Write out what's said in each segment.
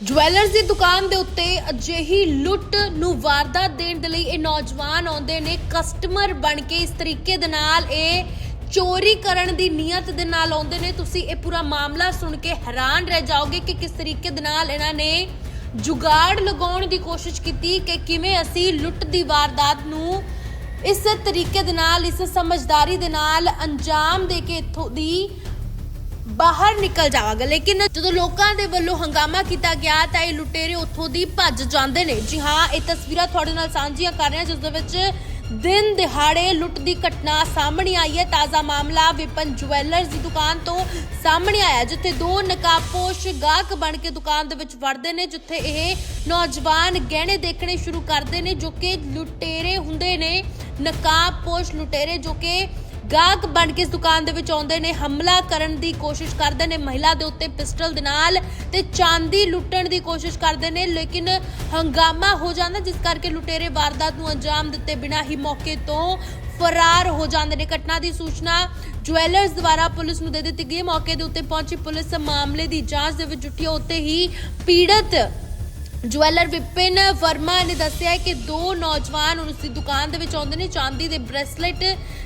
Jewellers ਦੀ ਦੁਕਾਨ ਦੇ ਉੱਤੇ ਅਜਿਹੀ ਲੁੱਟ ਨੂੰ ਵਾਰਦਾਤ ਦੇਣ ਦੇ ਲਈ ਇਹ ਨੌਜਵਾਨ ਆਉਂਦੇ ਨੇ। ਕਸਟਮਰ ਬਣ ਕੇ ਇਸ ਤਰੀਕੇ ਦੇ ਨਾਲ ਇਹ ਚੋਰੀ ਕਰਨ ਦੀ ਨੀਅਤ ਦੇ ਨਾਲ ਆਉਂਦੇ ਨੇ। ਤੁਸੀਂ ਇਹ ਪੂਰਾ ਮਾਮਲਾ ਸੁਣ ਕੇ ਹੈਰਾਨ ਰਹਿ ਜਾਓਗੇ ਕਿ ਕਿਸ ਤਰੀਕੇ ਦੇ ਨਾਲ ਇਹਨਾਂ ਨੇ ਜੁਗਾੜ ਲਗਾਉਣ ਦੀ ਕੋਸ਼ਿਸ਼ ਕੀਤੀ ਕਿ ਕਿਵੇਂ ਅਸੀਂ ਲੁੱਟ ਦੀ ਵਾਰਦਾਤ ਨੂੰ ਇਸ ਤਰੀਕੇ ਦੇ ਨਾਲ, ਇਸ ਸਮਝਦਾਰੀ ਦੇ ਨਾਲ ਅੰਜਾਮ ਦੇ ਕੇ ਇੱਥੋਂ ਦੀ ਬਾਹਰ ਨਿਕਲ ਜਾਵਾਂਗਾ। ਲੇਕਿਨ ਜਦੋਂ ਲੋਕਾਂ ਦੇ ਵੱਲੋਂ ਹੰਗਾਮਾ ਕੀਤਾ ਗਿਆ, ਤਾਂ ਇਹ ਲੁਟੇਰੇ ਉੱਥੋਂ ਦੀ ਭੱਜ ਜਾਂਦੇ ਨੇ। ਜੀ ਹਾਂ, ਇਹ ਤਸਵੀਰਾਂ ਤੁਹਾਡੇ ਨਾਲ ਸਾਂਝੀਆਂ ਕਰ ਰਹੇ ਹਾਂ, ਜਿਸ ਦੇ ਵਿੱਚ ਦਿਨ ਦਿਹਾੜੇ ਲੁੱਟ ਦੀ ਘਟਨਾ ਸਾਹਮਣੇ ਆਈ ਹੈ। ਤਾਜ਼ਾ ਮਾਮਲਾ ਵਿਪਨ ਜੁਐਲਰਸ ਦੀ ਦੁਕਾਨ ਤੋਂ ਸਾਹਮਣੇ ਆਇਆ ਜਿੱਥੇ ਦੋ ਨਕਾਬਪੋਸ਼ ਗਾਹਕ ਬਣ ਕੇ ਦੁਕਾਨ ਦੇ ਵਿੱਚ ਵੜਦੇ ਨੇ, ਜਿੱਥੇ ਇਹ ਨੌਜਵਾਨ ਗਹਿਣੇ ਦੇਖਣੇ ਸ਼ੁਰੂ ਕਰਦੇ ਨੇ, ਜੋ ਕਿ ਲੁਟੇਰੇ ਹੁੰਦੇ ਨੇ। ਨਕਾਬਪੋਸ਼ ਲੁਟੇਰੇ ਜੋ ਕਿ ਗਾਹਕ ਬਣ ਕੇ ਇਸ ਦੁਕਾਨ ਦੇ ਵਿੱਚ ਆਉਂਦੇ ਨੇ, ਹਮਲਾ ਕਰਨ ਦੀ ਕੋਸ਼ਿਸ਼ ਕਰਦੇ ਨੇ, ਮਹਿਲਾ ਦੇ ਉੱਤੇ ਪਿਸਟਲ ਦੇ ਨਾਲ ਤੇ ਚਾਂਦੀ ਲੁੱਟਣ ਦੀ ਕੋਸ਼ਿਸ਼ ਕਰਦੇ ਨੇ, ਲੇਕਿਨ ਹੰਗਾਮਾ ਹੋ ਜਾਂਦਾ, ਜਿਸ ਕਰਕੇ ਲੁਟੇਰੇ ਵਾਰਦਾਤ ਨੂੰ ਅੰਜਾਮ ਦਿੱਤੇ ਬਿਨਾਂ ਹੀ ਮੌਕੇ ਤੋਂ ਫਰਾਰ ਹੋ ਜਾਂਦੇ ਨੇ। ਘਟਨਾ ਦੀ ਸੂਚਨਾ ਜੁਐਲਰਸ ਦੁਆਰਾ ਪੁਲਿਸ ਨੂੰ ਦੇ ਦਿੱਤੀ ਗਈ। ਮੌਕੇ ਦੇ ਉੱਤੇ ਪਹੁੰਚੀ ਪੁਲਿਸ ਮਾਮਲੇ ਦੀ ਜਾਂਚ ਦੇ ਵਿੱਚ ਜੁਟੀ ਉੱਤੇ ਹੀ ਪੀੜਤ ਜੁਐਲਰ ਵਿਪਿਨ ਵਰਮਾ ਨੇ ਦੱਸਿਆ ਕਿ ਦੋ ਨੌਜਵਾਨ ਉਸ ਦੀ ਦੁਕਾਨ ਦੇ ਵਿੱਚ ਆਉਂਦੇ ਨੇ। ਚਾਂਦੀ ਦੇ ਬ੍ਰੇਸਲੇਟ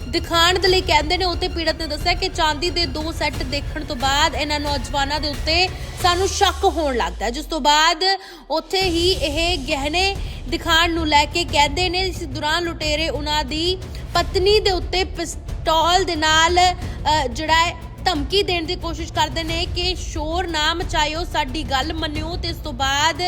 ਦਿਖਾਉਣ ਦੇ ਲਈ ਕਹਿੰਦੇ ਨੇ। ਉੱਤੇ ਪੀੜਤ ਨੇ ਦੱਸਿਆ ਕਿ ਚਾਂਦੀ ਦੇ ਦੋ ਸੈੱਟ ਦੇਖਣ ਤੋਂ ਬਾਅਦ ਇਹਨਾਂ ਨੌਜਵਾਨਾਂ ਦੇ ਉੱਤੇ ਸਾਨੂੰ ਸ਼ੱਕ ਹੋਣ ਲੱਗਦਾ ਜਿਸ ਤੋਂ ਬਾਅਦ ਉੱਥੇ ਹੀ ਇਹ ਗਹਿਣੇ ਦਿਖਾਉਣ ਨੂੰ ਲੈ ਕੇ ਕਹਿੰਦੇ ਨੇ, ਇਸ ਦੌਰਾਨ ਲੁਟੇਰੇ ਉਹਨਾਂ ਦੀ ਪਤਨੀ ਦੇ ਉੱਤੇ ਪਿਸਤੌਲ ਦੇ ਨਾਲ ਜਿਹੜਾ ਧਮਕੀ ਦੇਣ ਦੀ ਕੋਸ਼ਿਸ਼ ਕਰਦੇ ਨੇ ਕਿ ਸ਼ੋਰ ਨਾ ਮਚਾਇਓ, ਸਾਡੀ ਗੱਲ ਮੰਨਿਓ ਤੇ ਇਸ ਤੋਂ ਬਾਅਦ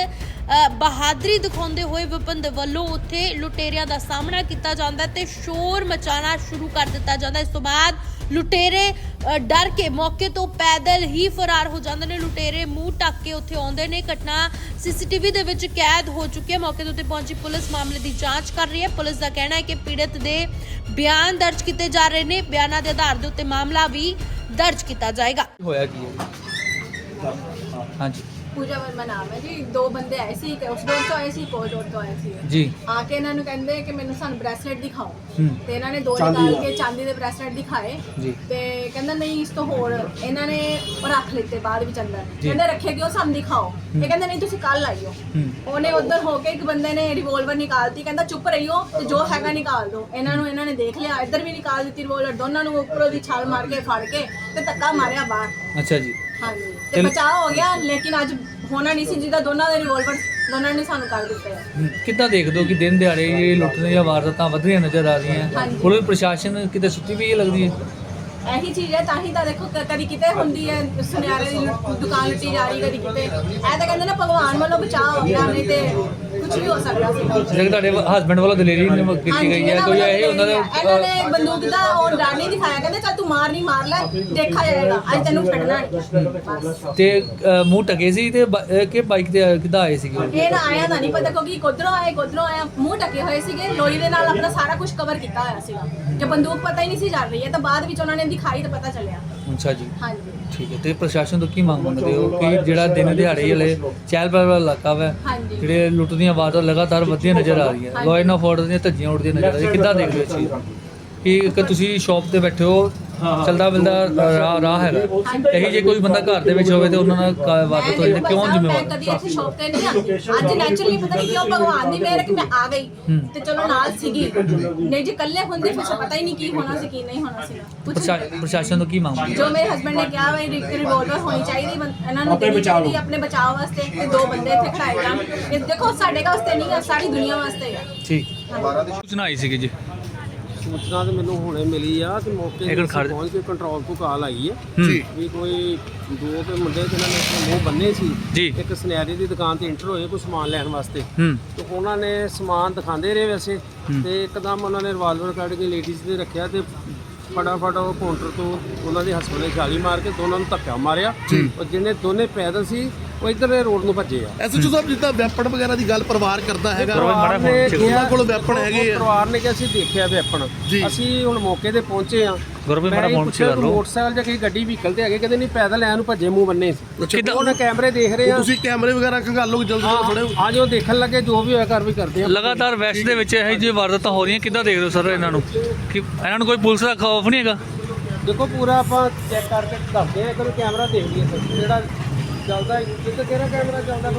ਬਹਾਦਰੀ ਦਿਖਾਉਂਦੇ ਹੋਏ ਵਿਪਨ ਦੇ ਵੱਲੋਂ ਉੱਥੇ ਲੁਟੇਰਿਆਂ ਦਾ ਸਾਹਮਣਾ ਕੀਤਾ ਜਾਂਦਾ ਤੇ ਸ਼ੋਰ ਮਚਾਉਣਾ ਸ਼ੁਰੂ ਕਰ ਦਿੱਤਾ ਜਾਂਦਾ। ਇਸ ਤੋਂ ਬਾਅਦ ਲੁਟੇਰੇ ਡਰ ਕੇ ਮੌਕੇ ਤੋਂ ਪੈਦਲ ਹੀ ਫਰਾਰ ਹੋ ਜਾਂਦੇ ਨੇ। ਲੁਟੇਰੇ ਮੂੰਹ ਟੱਕ ਕੇ ਉੱਥੇ ਆਉਂਦੇ ਨੇ। ਘਟਨਾ ਸੀਸੀਟੀਵੀ ਦੇ ਵਿੱਚ ਕੈਦ ਹੋ ਚੁੱਕੀ ਹੈ। ਮੌਕੇ ਦੇ ਉੱਤੇ ਪਹੁੰਚੀ ਪੁਲਿਸ ਮਾਮਲੇ ਦੀ ਜਾਂਚ ਕਰ ਰਹੀ ਹੈ। ਪੁਲਿਸ ਦਾ ਕਹਿਣਾ ਹੈ ਕਿ ਪੀੜਤ ਦੇ ਬਿਆਨ ਦਰਜ ਕੀਤੇ ਜਾ ਰਹੇ ਨੇ। ਬਿਆਨਾਂ ਦੇ ਆਧਾਰ ਦੇ ਉੱਤੇ ਮਾਮਲਾ ਵੀ ਦਰਜ ਕੀਤਾ ਜਾਏਗਾ। ਹੋਇਆ ਕੀ ਹੈ? ਹਾਂਜੀ। ਪੂਜਾ ਵਰਮਾ ਨਾਮ ਹੈ ਜੀ। ਦੋ ਬੰਦੇ ਆਏ ਸੀ ਇੱਕ ਉਸ ਰੋਡ ਤੋਂ ਆਏ ਸੀ ਇੱਕ ਹੋਰ ਰੋਡ ਤੋਂ ਆਏ ਸੀ। ਜੀ। ਆ ਕੇ ਇਹਨਾਂ ਨੂੰ ਕਹਿੰਦੇ ਕਿ ਮੈਨੂੰ ਸਾਨੂੰ ਬ੍ਰੈਸਲੇਟ ਦਿਖਾਓ। ਹੂੰ। ਤੇ ਇਹਨਾਂ ਨੇ ਦੋ ਨਿਕਾਲ ਕੇ ਚਾਂਦੀ ਦੇ ਬ੍ਰੈਸਲੇਟ ਦਿਖਾਏ। ਜੀ। ਤੇ ਕਹਿੰਦਾ ਨਹੀਂ ਇਸ ਤੋਂ ਹੋਰ ਇਹਨਾਂ ਨੇ ਉਹ ਰੱਖ ਲਿੱਤੇ ਬਾਅਦ ਵਿੱਚ ਅੰਦਰ। ਜੀ। ਕਹਿੰਦੇ ਰੱਖੇ ਕਿਉਂ? ਸਾਨੂੰ ਦਿਖਾਓ। ਇਹ ਕਹਿੰਦੇ ਨਹੀਂ ਤੁਸੀਂ ਕੱਲ ਆਇਓ। ਹੂੰ। ਉਹਨੇ ਉਧਰ ਹੋ ਕੇ ਇੱਕ ਬੰਦੇ ਨੇ ਰਿਵੋਲਵਰ ਨਿਕਾਲਤੀ। ਕਹਿੰਦਾ ਚੁੱਪ ਰਹੀਓ ਤੇ ਜੋ ਹੈਗਾ ਨਿਕਾਲ ਦਿਓ। ਇਹਨਾਂ ਨੂੰ ਇਹਨਾਂ ਨੇ ਦੇਖ ਲਿਆ। ਇੱਧਰ ਵੀ ਨਿਕਾਲ ਦਿੱਤੀ ਰਿਵੋਲਵਰ ਦੋਨਾਂ ਨੂੰ ਉੱਪਰੋਂ ਦੀ ਛਾਲ ਮਾਰ ਕੇ ਫੜ ਕੇ ਤੇ ਧੱਕਾ ਮਾਰਿਆ ਬਾਹਰ। ਅੱਛਾ ਜੀ। ਹਾਂਜੀ। ਤੇ- ਤੇ ਬਚਾਅ ਹੋ ਗਿਆ ਲੇਕਿਨ ਅੱਜ ਹੋਣਾ ਨਹੀਂ ਸੀ ਜਿਹਦਾ ਦੋਨਾਂ ਦੇ ਰਿਵੋਲਵਰ ਦੋਨਾਂ ਨੇ ਸਾਨੂੰ ਕਰ ਦਿੱਤੇ ਆ। ਹੂੰ, ਕਿੱਦਾਂ ਦੇਖਦੇ ਹੋ ਕਿ ਦਿਨ ਦਿਹਾੜੇ ਇਹ ਲੁੱਟਣ ਦੀਆਂ ਵਾਰਦਾਤਾਂ ਵਧ ਰਹੀਆਂ ਨਜ਼ਰ ਆ ਰਹੀਆਂ? ਹਾਂਜੀ। ਪੁਲਿਸ ਪ੍ਰਸ਼ਾਸਨ ਕਿਤੇ ਸੁੱਤੀ ਵੀ ਇਹ ਲੱਗਦੀ ਹੈ? ਇਹੀ ਚੀਜ਼ ਹੈ ਤਾਂ ਹੀ ਤਾਂ ਦੇਖੋ ਕ- ਕਦੀ ਕਿਤੇ ਹੁੰਦੀ ਹੈ ਸੁਨਿਆਰੇ ਦੀ ਲੁੱਟ- ਦੁਕਾਨ ਲੁੱਟੀ ਜਾ ਰਹੀ ਕਦੀ ਕਿਤੇ। ਇਹ ਤਾਂ ਕਹਿੰਦੇ ਨਾ ਭਗਵਾਨ ਵੱਲੋਂ ਬਚਾਅ ਹੋ ਗਿਆ ਨਹੀਂ ਤੇ ਕੁਝ ਵੀ ਹੋ ਸਕਦਾ ਸੀ। ਜਿਹੜੇ ਤੁਹਾਡੇ ਹਸਬੰਡ ਵੱਲੋਂ ਦਲੇਰੀ ਕੀਤੀ ਗਈ ਹੈ ਕੋਈ ਇਹ ਉਹਨਾਂ ਦੇ ਇਹਨਾਂ ਨੇ ਬੰਦੂਕ ਦਾ ਉਹ ਡਰ ਨਹੀਂ ਦਿਖਾਇਆ ਕਹਿੰਦੇ ਚੱਲ ਤੂੰ ਮਾਰ ਨਹੀਂ ਮਾਰ ਲੈ ਦੇਖਾ ਜਾਏਗਾ ਅੱਜ ਤੈਨੂੰ ਨਹੀਂ ਬਸ। ਤੇ ਅ, ਮੂੰਹ ਟਕੇ ਸੀ ਤੇ ਬ- ਅ, ਕਿ ਬਾਈਕ ਤੇ ਕਿੱਦਾਂ ਆਏ ਸੀਗੇ? ਉਹ? ਇਹ ਨਾ ਆਇਆ ਤਾਂ ਨਹੀਂ ਪਤਾ ਕਿਉਂਕਿ ਕੋਧਰੋਂ ਆਏ ਕੋਧਰੋਂ ਆਇਆ ਮੂੰਹ ਟਕੇ ਹੋਏ ਸੀਗੇ ਲੋਈ ਦੇ ਨਾਲ ਆਪਣਾ ਸਾਰਾ ਕੁਝ ਕਵਰ ਕੀਤਾ ਹੋਇਆ ਸੀਗਾ। ਕਿ ਬੰਦੂਕ ਪਤਾ ਹੀ ਨਹੀਂ ਸੀ ਚੱਲ ਰਹੀ ਹੈ ਤਾਂ ਬਾਅਦ ਵਿੱਚ ਉਹਨਾਂ ਨੇ ਦਿਖਾਈ ਤਾਂ ਪਤਾ ਚੱਲਿਆ। ਅੱਛਾ ਜੀ। ਹਾਂਜੀ। ਠੀਕ ਹੈ ਤੇ ਪ੍ਰਸ਼ਾਸਨ ਤੋਂ ਕੀ ਮੰਗ ਮੰਗਦੇ ਹੋ ਕਿ ਜਿਹੜਾ ਦਿਨ ਦਿਹਾੜੇ ਵਾਲੇ ਚਹਿਲ ਪਹਿਲ ਵਾਲਾ ਇਲਾਕਾ ਵਾ ਹਾਂਜੀ। ਜਿਹੜੇ ਲੁੱਟ ਦੀਆਂ ਵਾਰਦਾਤਾਂ ਲਗਾਤਾਰ ਵਧਦੀਆਂ ਨਜ਼ਰ ਆ ਰਹੀਆਂ ਹਾਂਜੀ। ਲਾਅ ਐਂਡ ਆਰਡਰ ਦੀਆਂ ਧੱਜੀਆਂ ਉੱਡਦੀਆਂ ਨਜ਼ਰ ਆ ਰਹੀਆਂ ਕਿੱਦਾਂ ਦੇਖਦੇ ਹੋ ਇਸ ਚੀਜ਼ ਨੂੰ ਕਿ ਇੱਕ ਤੁਸੀਂ ਸ਼ਾਪ ਤੇ ਬੈਠੇ ਹੋ ਚਲਦਾ ਬਿਲਦਾ ਰਾਹ ਰਾਹ ਹੈਗਾ। ਇਹੀ ਜੇ ਕੋਈ ਬੰਦਾ ਘਰ ਦੇ ਵਿੱਚ ਹੋਵੇ ਤੇ ਉਹਨਾਂ ਨਾਲ ਵਾਰਦਾਤ ਹੋਈ ਤੇ ਕਿਉਂ ਜ਼ਿੰਮੇਵਾਰ? ਕਦੀ ਇੱਥੇ ਸ਼ੌਪ ਤੇ ਨਹੀਂ ਆਉਂਦੀ। ਅੱਜ ਨੈਚੁਰਲੀ ਪਤਾ ਨਹੀਂ ਕਿਉਂ ਭਗਵਾਨ ਦੀ ਮਿਹਰ ਕਿ ਮੈਂ ਆ ਗਈ। ਤੇ ਚਲੋ ਨਾਲ ਸੀਗੀ। ਨਹੀਂ ਜੇ ਇਕੱਲੇ ਹੁੰਦੇ ਫਿਰ ਪਤਾ ਹੀ ਨਹੀਂ ਕੀ ਹੋਣਾ ਸੀ ਕੀ ਨਹੀਂ ਹੋਣਾ ਸੀ। ਪ੍ਰਸ਼ਾਸਨ ਤੋਂ ਕੀ ਮੰਗ ਮੰਗਦੇ? ਜੋ ਮੇਰੇ ਹਸਬੰਡ ਨੇ ਕਿਹਾ ਵਾ ਰਿਵੋਲਵਰ ਹੋਣੀ ਚਾਹੀਦੀ ਇਹਨਾਂ ਨੂੰ ਦੇਣੀ ਚਾਹੀਦੀ ਆਪਣੇ ਬਚਾਅ ਵਾਸਤੇ ਤੇ ਦੋ ਬੰਦੇ ਇੱਥੇ ਖੜਾਏ ਜਾਣ। ਇਹ ਦੇਖੋ ਸਾਡੇ ਵਾਸਤੇ ਨਹੀਂ ਹੈ ਸਾਰੀ ਦੁਨੀਆ ਵਾਸਤੇ ਹੈ ਠੀਕ। ਸੂਚਨਾ ਆਈ ਸੀਗੀ ਜੀ। ਸੂਚਨਾ ਤੇ ਮੈਨੂੰ ਹੁਣੇ ਮਿਲੀ ਆ ਕਿ ਮੌਕੇ ਤੇ ਅਸੀਂ ਪਹੁੰਚ ਕੇ ਕੰਟਰੋਲ ਤੋਂ ਕਾਲ ਆਈ ਹੈ ਜੀ। ਵੀ ਕੋਈ ਦੋ ਤੇ ਮੁੰਡੇ ਜਿਹਨਾਂ ਨੇ ਆਪਣੇ ਮੂੰਹ ਬੰਨੇ ਸੀ ਇੱਕ ਸੁਨਿਆਰੇ ਦੀ ਦੁਕਾਨ ਤੇ ਇੰਟਰ ਹੋਏ ਕੋਈ ਸਮਾਨ ਲੈਣ ਵਾਸਤੇ। ਤੇ ਉਹਨਾਂ ਨੇ ਸਮਾਨ ਦਿਖਾਉਂਦੇ ਰਹੇ ਵੈਸੇ। ਤੇ ਇੱਕਦਮ ਉਹਨਾਂ ਨੇ ਰਿਵਾਲਵਰ ਕੱਢ ਕੇ ਲੇਡੀਜ਼ ਦੇ ਰੱਖਿਆ ਤੇ ਫਟਾਫਟ ਉਹ ਕਾਊਂਟਰ ਤੋਂ ਉਹਨਾਂ ਦੇ ਨੇ ਛਾਲੀ ਮਾਰ ਕੇ ਦੋਨਾਂ ਨੂੰ ਧੱਕਾ ਮਾਰਿਆ। ਉਹ ਜਿਹਨੇ ਦੋਨੇ ਪੈਦਲ ਸੀ ਉਹ ਇੱਧਰ ਰੋਡ ਨੂੰ ਭੱਜੇ ਆ। ਐਸਐਚਓ ਸਾਹਿਬ ਜਿੱਦਾਂ ਵੈਪਨ ਵਗੈਰਾ ਦੀ ਗੱਲ ਪਰਿਵਾਰ ਕਰਦਾ ਹੈਗਾ ਪਰਿਵਾਰ ਨੇ ਉਹਨਾਂ ਕੋਲ ਵੈਪਨ ਹੈਗੇ ਆ। ਪਰਿਵਾਰ ਨੇ ਕਿ ਅਸੀਂ ਦੇਖਿਆ ਵੈਪਨ। ਜੀ। ਅਸੀਂ ਹੁਣ ਮੌਕੇ ਤੇ ਪਹੁੰਚੇ ਆ। ਗੁਰਪ੍ਰੀਤ ਮੈਂ ਮੇਰਾ ਫੋਨ ਕਰ ਲਓ। ਮੋਟਰਸਾਈਕਲ ਜਾਂ ਕਿਸੇ ਗੱਡੀ ਵਹੀਕਲ ਤੇ ਹੈਗੇ ਕਹਿੰਦੇ ਨਹੀਂ ਪੈਦਲ ਐ ਨੂੰ ਭੱਜੇ ਮੂੰਹ ਬੰਨੇ ਸੀ ਉਹਨਾਂ ਕੈਮਰੇ ਦੇਖ ਰਹੇ ਆ। ਤੁਸੀਂ ਕੈਮਰੇ ਵਗੈਰਾ ਖੰਗਾਲੋ ਜਲਦੀ ਤੋਂ ਥੋੜੇ ਆ ਜੋ ਦੇਖਣ ਲੱਗੇ ਜੋ ਵੀ ਹੋਇਆ ਕਰ ਵੀ ਕਰਦੇ ਆ। ਲਗਾਤਾਰ ਵੈਸਟ ਦੇ ਵਿੱਚ ਇਹੋ ਜਿਹੀ ਵਾਰਦਾਤਾਂ ਹੋ ਰਹੀਆਂ ਕਿੱਦਾਂ ਦੇਖਦੇ ਹੋ ਸਰ ਇਹਨਾਂ ਨੂੰ? ਕਿ ਇਹਨਾਂ ਨੂੰ ਕੋਈ ਪੁਲਿਸ ਦਾ ਖੌਫ ਨਹੀਂ ਹੈਗਾ? ਦੇਖੋ ਪੂਰਾ ਆਪਾਂ ਚੈੱਕ ਕਰਕੇ ਦੱਸਦੇ ਆ ਇੱਕ ਵਾਰ ਕੈਮਰਾ ਦੇਖ ਲਈਏ ਸਰ ਜਿਹੜਾ ਚੱਲਦਾ ਇੱਕ ਕਿਹੜਾ ਕੈਮਰਾ ਚੱਲਦਾ